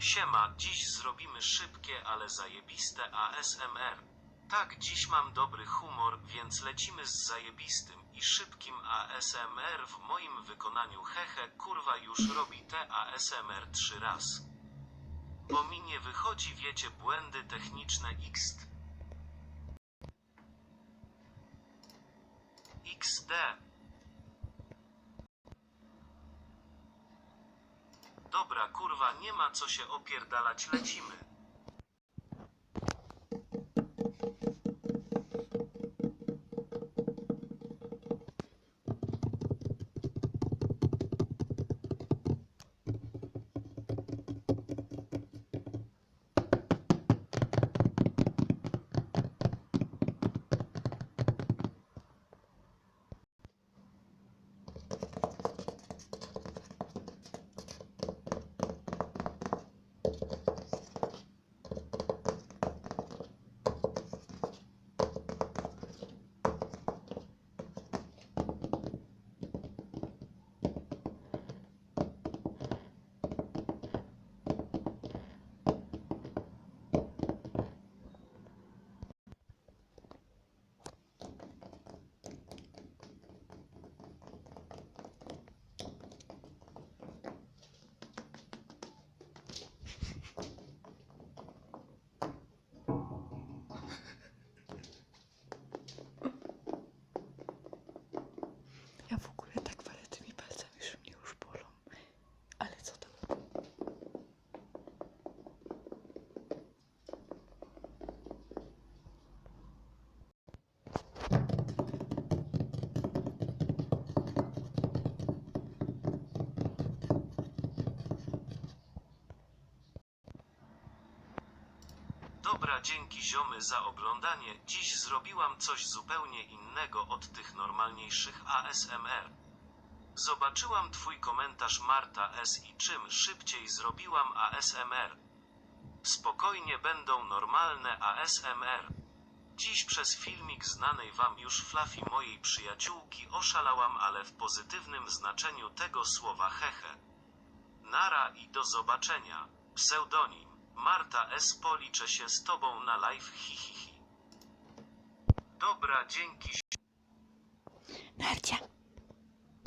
Siema, dziś zrobimy szybkie, ale zajebiste ASMR. Tak, dziś mam dobry humor, więc lecimy z zajebistym i szybkim ASMR w moim wykonaniu. Hehe, kurwa już robi te ASMR trzy raz. Bo mi nie wychodzi, wiecie, błędy techniczne XD. XD. Dobra, kurwa, nie ma co się opierdalać, lecimy. 여보고 Dobra, dzięki ziomy za oglądanie. Dziś zrobiłam coś zupełnie innego od tych normalniejszych ASMR. Zobaczyłam twój komentarz Marta S i czym szybciej zrobiłam ASMR. Spokojnie będą normalne ASMR. Dziś przez filmik znanej wam już Fluffy mojej przyjaciółki oszalałam, ale w pozytywnym znaczeniu tego słowa hehe. Nara i do zobaczenia. Pseudonim. Marta S. Policzę się z tobą na live hihihi. Dobra, dzięki. Narcia,